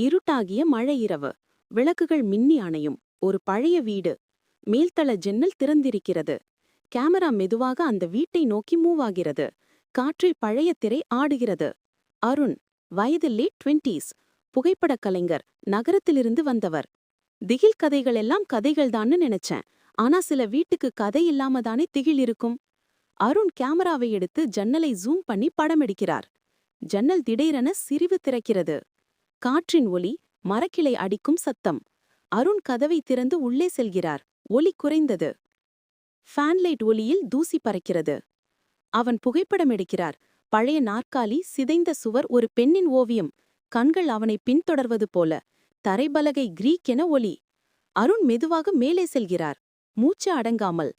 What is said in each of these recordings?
இருட்டாகிய மழை இரவு. விளக்குகள் மின்னி அணையும். ஒரு பழைய வீடு. மேல்தள ஜன்னல் திறந்திருக்கிறது. கேமரா மெதுவாக அந்த வீட்டை நோக்கி மூவ் ஆகிறது. காற்றில் பழைய திரை ஆடுகிறது. அருண் வயது லேட் டுவெண்டீஸ் புகைப்படக் கலைஞர் நகரத்திலிருந்து வந்தவர். திகில் கதைகள் எல்லாம் கதைகள்தான்னு நினைச்சேன். ஆனா சில வீட்டுக்கு கதை இல்லாம தானே திகில் இருக்கும்? அருண் கேமராவை எடுத்து ஜன்னலை ஜூம் பண்ணி படம் எடுக்கிறார். ஜன்னல் திடீரென சிரிவு திறக்கிறது. காற்றின் ஒலி மரக்கிளை அடிக்கும் சத்தம். அருண் கதவை திறந்து உள்ளே செல்கிறார். ஒலி குறைந்தது. ஃபேன்லைட் ஒலியில் தூசி பறக்கிறது. அவன் புகைப்படம் எடுக்கிறார். பழைய நாற்காலி சிதைந்த சுவர் ஒரு பெண்ணின் ஓவியம். கண்கள் அவனை பின்தொடர்வது போல. தரைபலகை கிரீக் என ஒலி. அருண் மெதுவாக மேலே செல்கிறார். மூச்சு அடங்காமல்.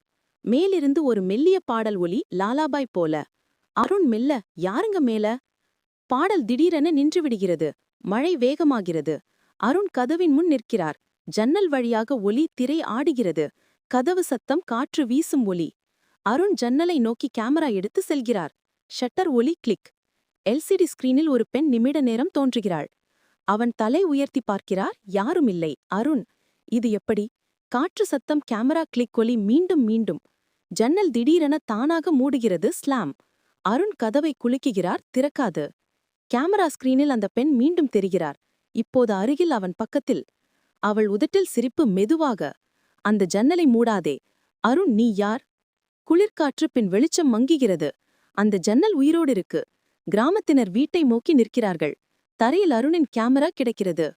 மேலிருந்து ஒரு மெல்லிய பாடல் ஒலி லாலாபாய் போல. அருண் மெல்ல யாருங்க மேல? பாடல் திடீரென நின்றுவிடுகிறது மழை வேகமாகிறது. அருண் கதவின் முன் நிற்கிறார். ஜன்னல் வழியாக ஒலி திரை ஆடுகிறது. கதவு சத்தம் காற்று வீசும் ஒலி அருண் ஜன்னலை நோக்கி கேமரா எடுத்து செல்கிறார். ஷட்டர் ஒலி கிளிக். எல்சிடி ஸ்கிரீனில் ஒரு பெண் நிமிட நேரம் தோன்றுகிறாள். அவன் தலை உயர்த்தி பார்க்கிறார். யாரும் இல்லை அருண். இது எப்படி? காற்று சத்தம் கேமரா கிளிக் ஒலி மீண்டும் மீண்டும். ஜன்னல் திடீரென தானாக மூடுகிறது. ஸ்லாம். அருண் கதவை குலுக்குகிறார். திறக்காது. கேமரா ஸ்கிரீனில் அந்த பெண் மீண்டும் தெரிகிறார். இப்போது அருகில் அவன் பக்கத்தில் அவள் உதட்டில் சிரிப்பு மெதுவாக அந்த ஜன்னலை மூடாதே அருண் நீ யார்? குளிர்காற்று பின் வெளிச்சம் மங்குகிறது. அந்த ஜன்னல் உயிரோடு இருக்கு. கிராமத்தினர் வீட்டை நோக்கி நிற்கிறார்கள். தரையில் அருணின் கேமரா கிடைக்கிறது.